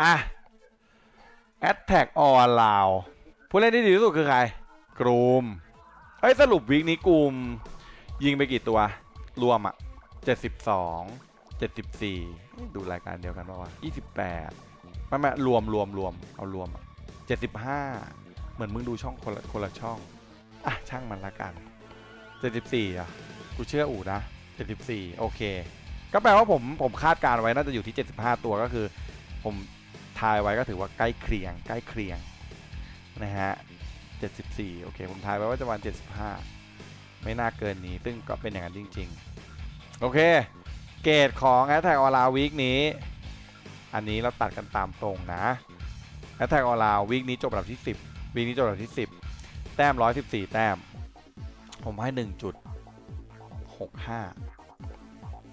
อะ Attack All Around ผู้เล่นที่ดีที่สุดคือใครกรูมเอ้ยสรุปวีคนี้กรูม ยิงไปกี่ตัว รวมอะ 72 74 ดูรายการเดียวกันป่าวะ28ไม่ไม่รวมรวมรวมเอารวมอะ75 เหมือนมึงดูช่องคนละคนละช่อง อะ ช่างมันละกัน 74อะกูเชื่ออู่นะ 74 โอเค ก็แปลว่าผมผมคาดการณ์ไว้น่าจะอยู่ที่ 75 ตัวก็คือ ผม ทายไว้ก็ถือว่าใกล้เคียง ใกล้เคียงนะฮะ 74 โอเค ผมทายไว้ว่าจะวัน 75 ไม่น่าเกินนี้ ซึ่งก็เป็นอย่างนั้นจริง ๆ โอเค เกรดของ Attack on Round Week นี้ อันนี้เราตัดกันตามตรงนะ Attack on Round Week นี้จบอันดับที่ 10วีคนี้จบอันดับที่ 10 แต้ม 114 แต้ม ผมให้ 1.65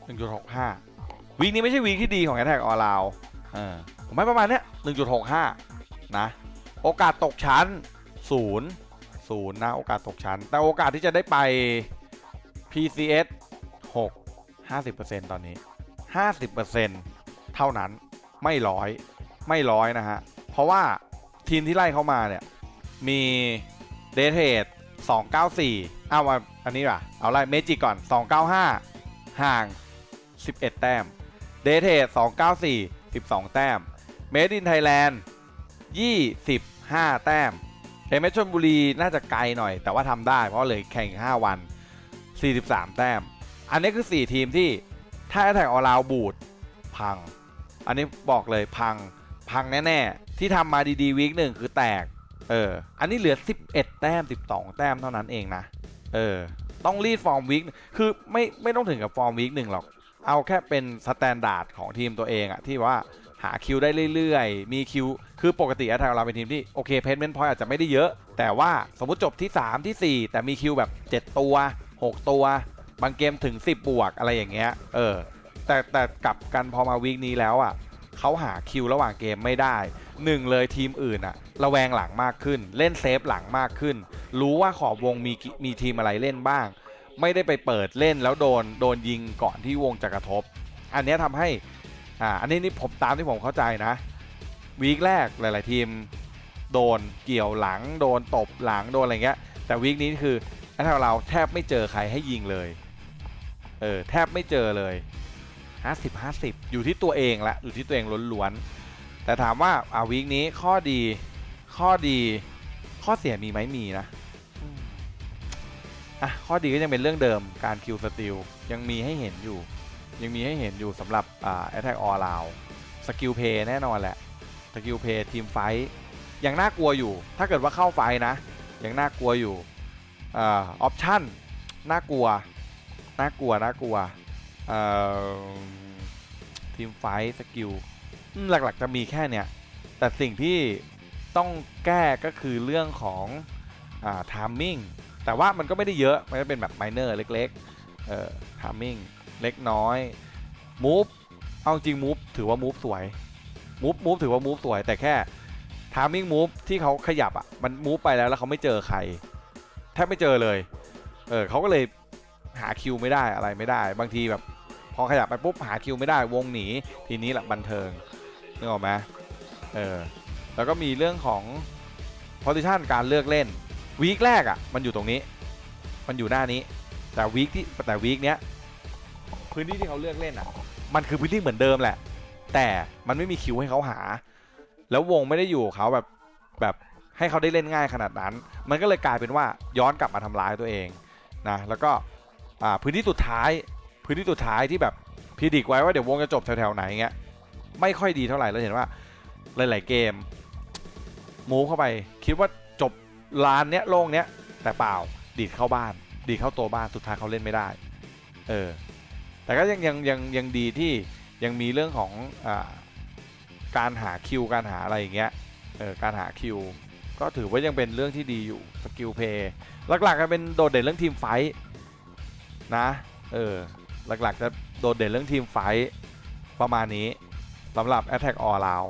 1.65วีคนี้ไม่ใช่วีคที่ดีของ Attack on Round เออ ผมให้ประมาณเนี้ย1.65 นะ โอกาสตกชั้น 0 0 นะ โอกาสตกชั้น แต่โอกาสที่จะได้ไป PCS 6 50%ตอนนี้ 50%เท่านั้นไม่ร้อยไม่ร้อยนะฮะ เพราะว่าทีมที่ไล่เข้ามาเนี่ย มีเดทเทด294 เอาอันนี้ป่ะ เอาไล่เมจิก่อน 295 ห่าง 11 แต้ม เดทเทด294 12 แต้ม เมดินไทยแลนด์25 แต้มเอเมชลบุรีน่าจะไกลหน่อย แต่ว่าทำได้เพราะเลยแข่ง 5 วัน 43 แต้ม อันนี้คือ 4 ทีมที่ถ้าแท็กออลาวบูดพัง อันนี้บอกเลยพังพังแน่ๆ ที่ทำมาดีๆวีคหนึ่งคือแตก เออ อันนี้เหลือ 11 แต้ม 12 แต้มเท่านั้นเองนะ เออ ต้องรีดฟอร์มวีคคือไม่ไม่ต้องถึงกับฟอร์มวีคหนึ่งหรอก เอาแค่เป็นสแตนดาร์ดของทีมตัวเองอะที่ว่า หาคิวได้เรื่อยๆ มีคิว คือปกติแอตแทกเราเป็นทีมที่ โอเคเพนเมนต์พอยอาจจะไม่ได้เยอะ แต่ว่าสมมติจบที่ 3 ที่ 4 แต่มีคิวแบบ 7 ตัว 6 ตัว บางเกมถึง 10 บวกอะไรอย่างเงี้ยเออแต่แต่กลับกันพอมาวีคนี้แล้วอะเขาหาคิวระหว่างเกมไม่ได้หนึ่งเลยทีมอื่นอะระแวงหลังมากขึ้น เล่นเซฟหลังมากขึ้น รู้ว่าขอบวงมีมีทีมอะไรเล่นบ้าง ไม่ได้ไปเปิดเล่นแล้วโดนโดนยิงก่อนที่วงจะกระทบ อันนี้ทำให้ อ่าอันนี้นี่ผมตามที่ผมเข้าใจนะวีคแรกหลาย ๆ ทีมโดนเกี่ยวหลังโดนตบหลังโดนอะไรเงี้ย แต่วีคนี้คืออันทางเราแทบไม่เจอใครให้ยิงเลยเออแทบไม่เจอเลย 50 50 อยู่ที่ตัวเองละอยู่ที่ตัวเองล้วนๆแต่ถามว่าอ่าวีคนี้ข้อดีข้อดีข้อเสียมีไหมมีนะอะข้อดีก็ยังเป็นเรื่องเดิมการคิวสติลยังมีให้เห็นอยู่ ยังมีให้เห็นอยู่สำหรับแอ่า Attack All Round สกิลเพย์แน่นอนแหละสกิลเพย์ทีมไฟท์ยังน่ากลัวอยู่ ถ้าเกิดว่าเข้าไฟนะ ยังน่ากลัวอยู่ออปชั่นน่ากลัว น่ากลัว น่ากลัวทีมไฟท์สกิลหลักๆจะมีแค่เนี้ยแต่สิ่งที่ต้องแก้ก็คือเรื่องของทามมิ่งแต่ว่ามันก็ไม่ได้เยอะ มันจะเป็นแบบไมเนอร์เล็กๆทามมิ่ง เล็กน้อยมูฟเอาจริงมูฟถือว่ามูฟสวยมูฟมูฟถือว่ามูฟสวย แต่แค่ทามมิ่งมูฟที่เขาขยับอะมันมูฟไปแล้วแล้วเขาไม่เจอใครแทบไม่เจอเลยเออเขาก็เลยหาคิวไม่ได้อะไรไม่ได้ บางทีแบบพอขยับไปปุ๊บหาคิวไม่ได้วงหนีทีนี้แหละบันเทิงนึกออกไหมเออแล้วก็มีเรื่องของ position การเลือกเล่นวีคแรกอะมันอยู่ตรงนี้ มันอยู่หน้านี้ แต่วีคที่แต่วีคเนี้ย พื้นที่ที่เขาเลือกเล่นอะ มันคือพื้นที่เหมือนเดิมแหละ แต่มันไม่มีคิวให้เขาหา แล้ววงไม่ได้อยู่เขาแบบแบบให้เขาได้เล่นง่ายขนาดนั้น มันก็เลยกลายเป็นว่าย้อนกลับมาทำร้ายตัวเองนะแล้วก็พื้นที่สุดท้าย พื้นที่สุดท้ายที่แบบพิดิกไว้ว่าเดี๋ยววงจะจบแถวๆไหนเงี้ยไม่ค่อยดีเท่าไหร่แล้วเห็นว่าหลาย ๆ เกมมูฟเข้าไป คิดว่าจบลานเนี้ยโล่งเนี้ยแต่เปล่าดีดเข้าบ้าน ดีดเข้าตัวบ้านสุดท้ายเขาเล่นไม่ได้ เออ แต่ก็ยังยังยังยังดีที่ยังมีเรื่องของอการหาคิวการหาอะไรอย่างเงี้ยเออการหาคิวก็ถือว่ายังเป็นเรื่องที่ดีอยู่สกิลเพย์หลักๆก็เป็นโดดเด่นเรื่องทีมไฟท์นะเออหลักๆจะโดดเด่นเรื่องทีมไฟท์ประมาณนี้สำหรับ Attack All Round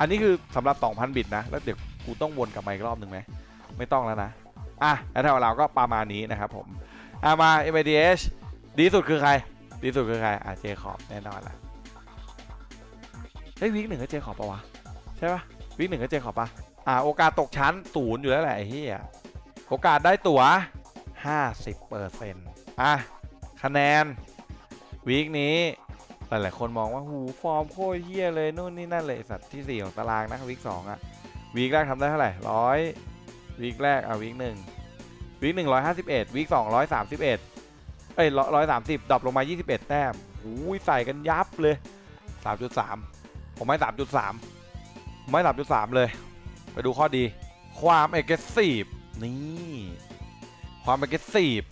อันนี้คือสำหรับ 2,000 บิตนะ แล้วเดี๋ยวกูต้องวนกลับมาอีกรอบหนึ่งไหม ไม่ต้องแล้วนะ อะ Attack All Round ก็ประมาณนี้นะครับผม อะ มา MIDH ดีที่สุดคือใคร ดีสุดคือใครอะเจคอบแน่นอนละเฮ้ยวีคหนึ่งก็เจขอบปะวะ ใช่ปะวีคหนึ่งก็เจขอบปะอ่าโอกาสตกชั้นศูนย์อยู่แล้วแหละไอ้เหี้ยโอกาสได้ตั๋ว 50เปอร์เซ็นต์อะคะแนนวีคนี้หลายๆคนมองว่าหูฟอร์มโคตรเฮี้ยเลยนู่นนี่นั่นเลยสัตว์ที่ 4 ของตารางนะวีคสองอะวีคแรกทำได้เท่าไหร่ร้อยวีคแรกอะวีคหนึ่งวีคหนึ่งร้อยห้าสิบเอ็ดวีคสองร้อยสามสิบเอ็ด เอ้ยร้อยสามสิบดรอปลงมา 21 แต้มหูยใส่กันยับเลย 3.3 ผมให้3.3 ผมให้3.3 เลย ไปดูข้อดี ความเอกสีบนี่ ความเอกสีบ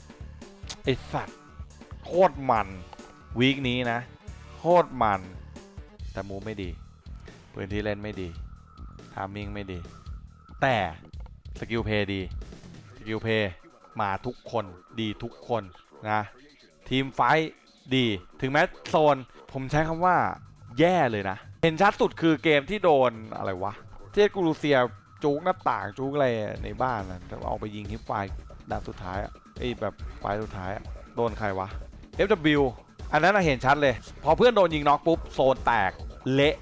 ไอสัตว์ โคตรมัน วีคนี้นะ โคตรมัน แต่มูไม่ดีปืนที่เล่นไม่ดีทามมิ่งไม่ดี แต่สกิลเพย์ดี สกิลเพย์มาทุกคนดีทุกคน นะทีมไฟดี ถึงแม้โซน ผมใช้คำว่าแย่เลยนะ เห็นชัดสุดคือเกมที่โดนอะไรวะ เที่กูรูเซียจูกหน้าต่างจูกอะไรในบ้านนะแต่เอาไปยิงฮิปไฟดานสุดท้ายอะไอ้แบบไฟสุดท้ายโดนใครวะ FW อันนั้นเห็นชัดเลย พอเพื่อนโดนยิงน็อกปุ๊บโซนแตกเละ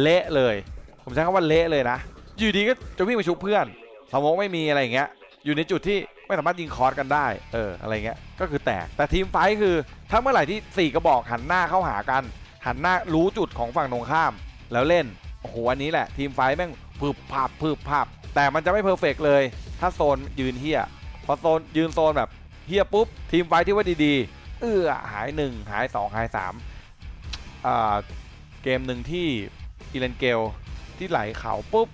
เละเลย ผมใช้คำว่าเละเลยนะ อยู่ดีก็จะวิ่งไปชุบเพื่อน สมองไม่มีอะไรอย่างเงี้ย อยู่ในจุดที่ ไม่สามารถยิงคอร์สกันได้เอออะไรเงี้ยก็คือแตกแต่ทีมไฟท์คือ ถ้าเมื่อไหร่ที่ 4 กระบอกหันหน้าเข้าหากัน หันหน้ารู้จุดของฝั่งตรงข้าม แล้วเล่นโอ้โหอันนี้แหละ ทีมไฟท์แม่งพึบภาพพึบภาพแต่มันจะไม่เพอร์เฟกเลย ถ้าโซนยืนเฮียพอโซนยืนโซนแบบเฮียปุ๊บ ทีมไฟท์ที่ว่าดีๆ เออหาย 1 หาย 2 หาย3อ่าเกมหนึ่งที่อีเลนเกลที่ไหลเขาปุ๊บ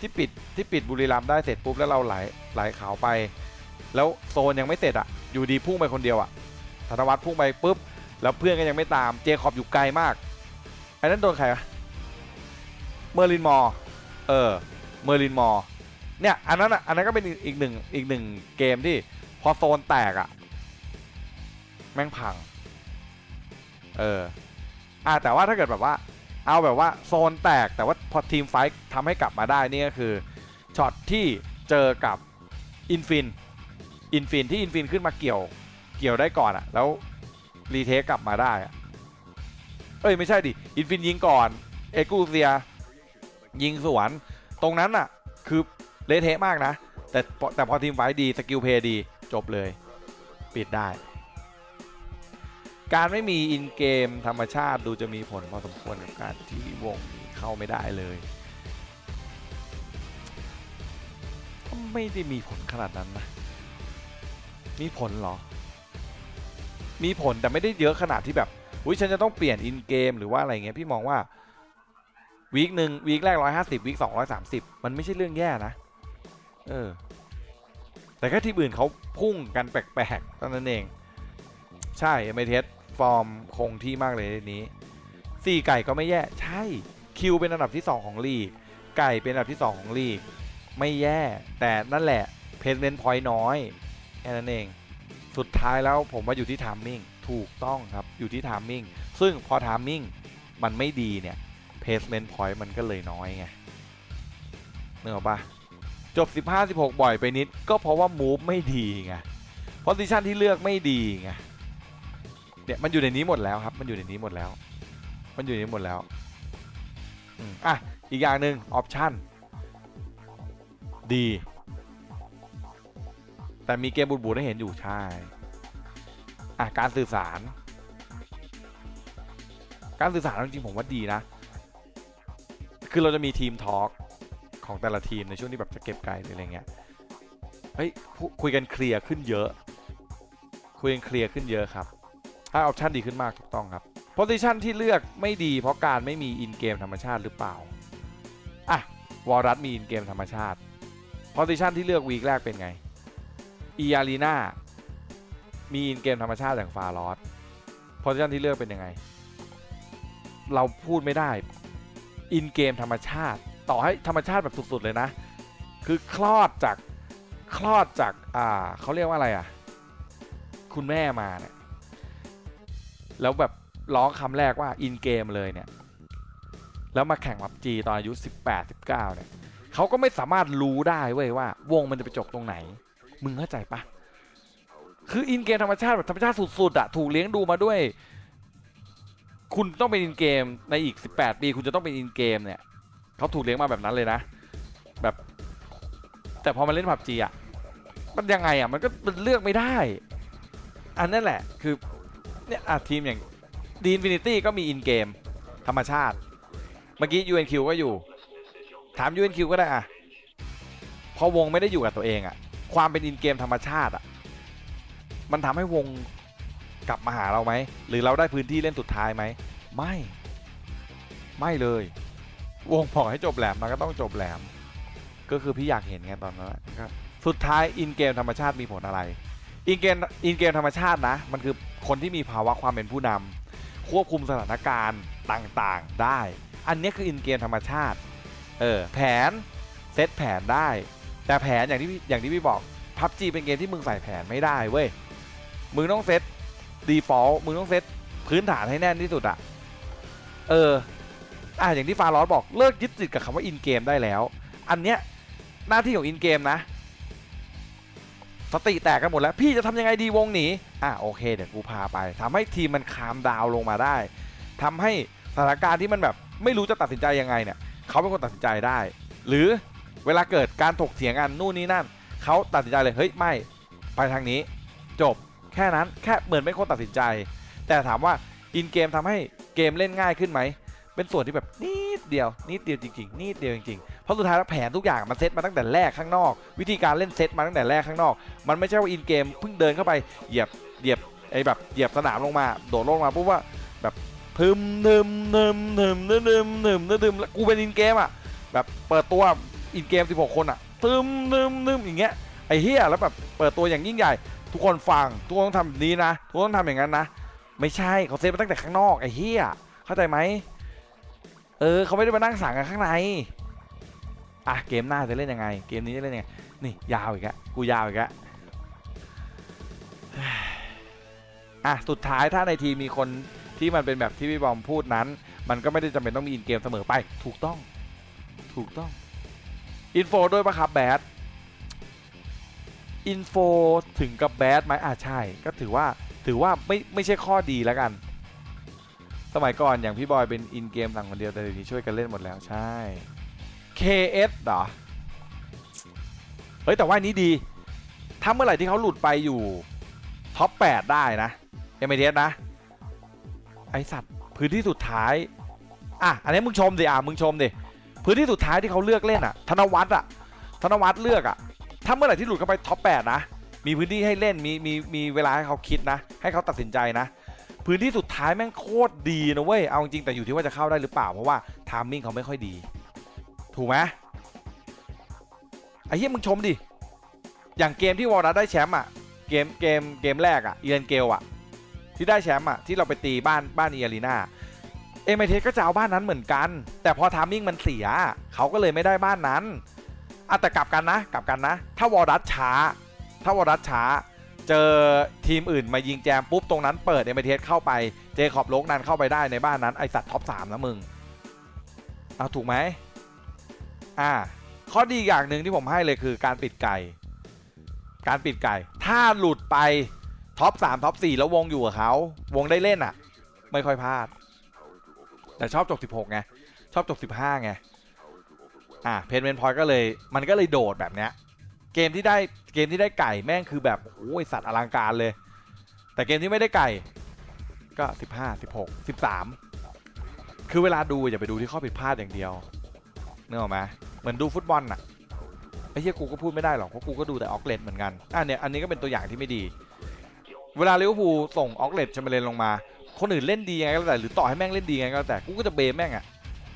ที่ปิดที่ปิดบุรีรัมย์ได้เสร็จปุ๊บแล้วเราไหลไหลเขาไป แล้วโซนยังไม่เสร็จอะอยู่ดีพุ่งไปคนเดียวอะธนวัฒน์พุ่งไปปุ๊บ แล้วเพื่อนก็ยังไม่ตาม เจคอบอยู่ไกลมากอันนั้นโดนใครวะเมอร์ลินมอร์เออ เมอร์ลินมอร์เนี่ย อันนั้นอะ อันนั้นก็เป็นอีกหนึ่งอีกหนึ่งเกมที่พอโซนแตกอะแม่งพัง เอออะแต่ว่าถ้าเกิดแบบว่า เอาแบบว่าโซนแตกแต่ว่าพอทีมไฟท์ทำให้กลับมาได้นี่ก็คือช็อตที่เจอกับอินฟิน อินฟินที่อินฟินขึ้นมาเกี่ยวเกี่ยวได้ก่อนอะแล้วรีเทคกลับมาได้อะเอ้ยไม่ใช่ดิอินฟินยิงก่อนเอกูเซียยิงสวน ตรงนั้นอะคือเลเทะมากนะ แต่แต่พอทีมไฟดีสกิลเพย์ดีจบเลย ปิดได้ การไม่มีอินเกมธรรมชาติดูจะมีผลพอสมควรกับการที่วงเข้าไม่ได้เลยไม่ได้มีผลขนาดนั้นนะ มีผลเหรอ มีผลแต่ไม่ได้เยอะขนาดที่แบบอุ้ยฉันจะต้องเปลี่ยนอินเกมหรือว่าอะไรเงี้ยพี่มองว่าวีคหนึ่งวีคแรกร้อยห้าสิบวีคสองร้อยสามสิบมันไม่ใช่เรื่องแย่นะ เออ แต่แค่ที่อื่นเขาพุ่งกันแปลกๆเท่านั้นเอง ใช่เมเทสฟอร์มคงที่มากเลยในนี้สี่ไก่ก็ไม่แย่ ใช่คิวเป็นอันดับที่2ของลีก ไก่เป็นอันดับที่2ของลีก ไม่แย่ แต่นั่นแหละเพนเ n นพอยต์น้อย ค่นั้นเอง สุดท้ายแล้วผมว่าอยู่ที่ทามมิ่งถูกต้องครับอยู่ที่ทามมิ่งซึ่งพอทามมิ่งมันไม่ดีเนี่ยเพสเมนต์พอยต์มันก็เลยน้อยไงเนื้ออกปะจบ 15-16 บ่อยไปนิด ก็เพราะว่ามูฟไม่ดีไงโพซิชันที่เลือกไม่ดีไงเนี่ยมันอยู่ในนี้หมดแล้วครับ มันอยู่ในนี้หมดแล้ว มันอยู่ในนี้หมดแล้วอะอีกอย่างหนึ่งออปชันดี แต่มีเกมบูดๆให้เห็นอยู่ใช่อะการสื่อสาร การสื่อสารจริงๆผมว่าดีนะ คือเราจะมีทีมทอล์กของแต่ละทีมในช่วงที่แบบจะเก็บไกลหรืออะไรเงี้ยเฮ้ยคุยกันเคลียร์ขึ้นเยอะ คุยกันเคลียร์ขึ้นเยอะครับ ถ้าออปชันดีขึ้นมากถูกต้องครับโพซิชันที่เลือกไม่ดีเพราะการไม่มีอินเกมธรรมชาติหรือเปล่าอะวอรัสมีอินเกมธรรมชาติโพซิชันที่เลือกวีคแรกเป็นไง อีอารีนามีอินเกมธรรมชาติอย่างฟาลอสโพซิชันที่เลือกเป็นยังไง เราพูดไม่ได้ อินเกมธรรมชาติ ต่อให้ธรรมชาติแบบสุด ๆ เลยนะ คือคลอดจากคลอดจากอ่าเขาเรียกว่าอะไรอะ คุณแม่มาเนี่ยแล้วแบบร้องคำแรกว่าอินเกมเลยเนี่ย แล้วมาแข่งพับจีตอนอายุ 18 19เนี่ยเขาก็ไม่สามารถรู้ได้เว้ยว่า วงมันจะไปจบตรงไหน มึงเข้าใจปะคืออินเกมธรรมชาติแบบธรรมชาติสุดๆอะถูกเลี้ยงดูมาด้วย คุณต้องเป็นอินเกมในอีก 18 ปี คุณจะต้องเป็นอินเกมเนี่ยเขาถูกเลี้ยงมาแบบนั้นเลยนะ แบบ แต่พอมาเล่นผับจีอะมันยังไงอะมันก็มันเลือกไม่ได้ อันนั่นแหละคือเนี่ยอะทีมอย่างดีนฟินิตี้ก็มีอินเกมธรรมชาติ เมื่อกี้ UNQ ก็อยู่ ถาม UNQ ก็ได้อะพอวงไม่ได้อยู่กับตัวเองอะ ความเป็นอินเกมธรรมชาติอะมันทำให้วงกลับมาหาเราไหม หรือเราได้พื้นที่เล่นสุดท้ายไหม ไม่ ไม่เลย วงบอกให้จบแหลมมันก็ต้องจบแหลม ก็คือพี่อยากเห็นไงตอนนั้นอะก็สุดท้ายอินเกมธรรมชาติมีผลอะไร อินเกมอินเกมธรรมชาตินะ มันคือคนที่มีภาวะความเป็นผู้นำควบคุมสถานการณ์ต่างๆได้ อันนี้คืออินเกมธรรมชาติ เออแผนเซตแผนได้ แต่แผนอย่างที่อย่างที่พี่บอกพับจีเป็นเกมที่มึงใส่แผนไม่ได้เว้ยมึงต้องเซต default มึงต้องเซตพื้นฐานให้แน่นที่สุดอะเอออะอย่างที่ฟาร้อนบอกเลิกยึดติดกับคำว่าอินเกมได้แล้ว อันเนี้ยหน้าที่ของอินเกมนะสติแตกกันหมดแล้ว พี่จะทำยังไงดีวงหนีอะโอเคเดี๋ยวกูพาไปทำให้ทีมมันคามดาวลงมาได้ทำให้สถานการณ์ที่มันแบบไม่รู้จะตัดสินใจยังไงเนี่ยเขาเป็นคนตัดสินใจได้ หรือ เวลาเกิดการถกเถียงกันนู่นนี่นั่นเขาตัดสินใจเลยเฮ้ยไม่ไปทางนี้ จบแค่นั้นแค่เหมือนเป็นคนตัดสินใจ แต่ถามว่าอินเกมทำให้เกมเล่นง่ายขึ้นไหมเป็นส่วนที่แบบนิดเดียวนิดเดียวจริงๆนิดเดียวจริงๆเพราะสุดท้ายแล้วแผนทุกอย่างมันเซตมาตั้งแต่แรกข้างนอก วิธีการเล่นเซตมาตั้งแต่แรกข้างนอก มันไม่ใช่ว่าอินเกมเพิ่งเดินเข้าไปเหยียบเหยียบไอ้แบบเหยียบสนามลงมา โดดลงมาปุ๊บว่าแบบทึมนึมนึมนึมนึมนึมนึมนึมแล้วกูเป็นอินเกมอะแบบเปิดตัว อินเกม 16 คนอะทึมนึมนึมอย่างเงี้ยไอ้เฮียแล้วแบบเปิดตัวอย่างยิ่งใหญ่ ทุกคนฟังทุกคนต้องทำแบบนี้นะทุกคนต้องทำอย่างนั้นนะ ไม่ใช่เขาเซฟมาตั้งแต่ข้างนอกไอ้เฮียเข้าใจไหมเออเขาไม่ได้มานั่งสั่งกันข้างในอะเกมหน้าจะเล่นยังไง เกมนี้จะเล่นยังไงนี่ยาวอีกแล้วกูยาวอีกแล้วอะสุดท้ายถ้าในทีมมีคนที่มันเป็นแบบที่พี่บอมพูดนั้น มันก็ไม่ได้จำเป็นต้องมีอินเกมเสมอไป ถูกต้อง ถูกต้อง อินโฟด้วยปะครับแบดอินโฟถึงกับแบดไหมอ่าใช่ ก็ถือว่าถือว่าไม่ไม่ใช่ข้อดีแล้วกัน สมัยก่อนอย่างพี่บอยเป็นอินเกมสั่งคนเดียวแต่เดี๋ยวนี้ช่วยกันเล่นหมดแล้วใช่ KS เหรอ เฮ้ย แต่ว่านี้ดี ถ้าเมื่อไหร่ที่เขาหลุดไปอยู่ท็อป 8 ได้นะ m อ t s นะ ไอสัตว์ พื้นที่สุดท้าย อะ อันนี้มึงชมดิ อะ มึงชมดิ พื้นที่สุดท้ายที่เขาเลือกเล่นอะ ธนวัฒน์อะ ธนวัฒน์เลือกอะ ถ้าเมื่อไหร่ที่หลุดเข้าไปท็อป8นะ มีพื้นที่ให้เล่น มีมีมีเวลาให้เขาคิดนะ ให้เขาตัดสินใจนะ พื้นที่สุดท้ายแม่งโคตรดีนะเว้ย เอาจริงแต่อยู่ที่ว่าจะเข้าได้หรือเปล่า เพราะว่าทามมิ่งเขาไม่ค่อยดี ถูกไหมไอ้เหี้ยมึงชมดิ อย่างเกมที่วอลรัสได้แชมป์อะ เกมเกมเกมแรกอะ เอียนเกลอะ ที่ได้แชมป์อะ ที่เราไปตีบ้านบ้านเอียรีนา เอเมเทสก็จะเอาบ้านนั้นเหมือนกัน แต่พอทามมิ่งมันเสีย เขาก็เลยไม่ได้บ้านนั้นอะแต่กลับกันนะกลับกันนะ ถ้าวอรัสช้า ถ้าวอรัสช้า เจอทีมอื่นมายิงแจมปุ๊บตรงนั้นเปิดเอเมเทสเข้าไปเจคอบโลกนั้นเข้าไปได้ในบ้านนั้นไอสัตว์ท็อปสามนะมึงเอาถูกไหมอ่าข้อดีอย่างหนึ่งที่ผมให้เลยคือการปิดไก่ การปิดไก่ ถ้าหลุดไปท็อป3ท็อป4แล้ววงอยู่กับเขาวงได้เล่นอะ ไม่ค่อยพลาด แต่ชอบจบ 16 ไง ชอบจบ 15 ไง อ่าเพนเวนพอยก็เลย มันก็เลยโดดแบบเนี้ย เกมที่ได้เกมที่ได้ไก่แม่งคือแบบโอ้ยสัตว์อลังการเลย แต่เกมที่ไม่ได้ไก่ก็ 15 16 13 คือเวลาดูอย่าไปดูที่ข้อผิดพลาดอย่างเดียวเนึกออกไหมเหมือนดูฟุตบอลน่ะไอ้เหี้ยกูก็พูดไม่ได้หรอกเพราะกูก็ดูแต่ออกเลดเหมือนกันอะเนี่ยอันนี้ก็เป็นตัวอย่างที่ไม่ดี เวลาลิเวอร์พูลส่งออกเลดแชมเบอร์เลนลงมา คนอื่นเล่นดีไงก็แล้วแต่หรือต่อให้แม่งเล่นดีไงก็แล้วแต่กูก็จะเบแม่งอะ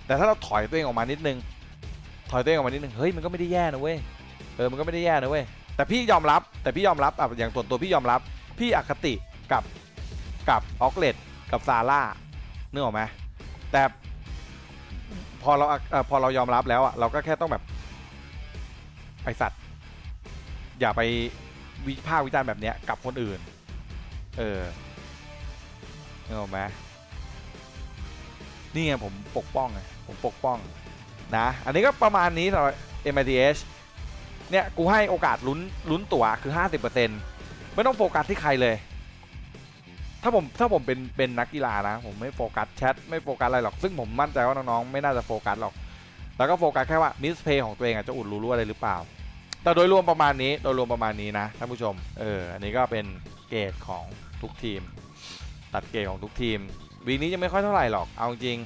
แต่ถ้าเราถอยตัวเองออกมานิดนึงถอยตัวเองออกมานิดนึงเฮ้ยมันก็ไม่ได้แย่นะเว้ยเออมันก็ไม่ได้แย่นะเว้ยแต่พี่ยอมรับแต่พี่ยอมรับอะอย่างส่วนตัวพี่ยอมรับ พี่อคติกับกับออกเลดกับซาร่าเนึกออกไหมแต่พอเราเอ่อพอเรายอมรับแล้วอะเราก็แค่ต้องแบบไอสัตว์ อย่าไปวิพากษ์วิจารณ์แบบเนี้ยกับคนอื่น เออ นึกออกไหมนี่ไงผมปกป้องไงผมปกป้องนะ อันนี้ก็ประมาณนี้สำหรับ MITH เนี่ย กูให้โอกาสลุ้นลุ้นตั๋วคือ 50%ไม่ต้องโฟกัสที่ใครเลย ถ้าผมถ้าผมเป็นเป็นนักกีฬานะ ผมไม่โฟกัสแชทไม่โฟกัสอะไรหรอก ซึ่งผมมั่นใจว่าน้องๆ ไม่น่าจะโฟกัสหรอก แล้วก็โฟกัสแค่ว่ามิสเพย์ของตัวเองอาจจะอุดรูรั่วอะไรหรือเปล่า แต่โดยรวมประมาณนี้ โดยรวมประมาณนี้นะท่านผู้ชม เออ อันนี้ก็เป็นเกรดของทุกทีม ตัดเกรดของทุกทีม วีคนี้ยังไม่ค่อยเท่าไหร่หรอก เอาจริง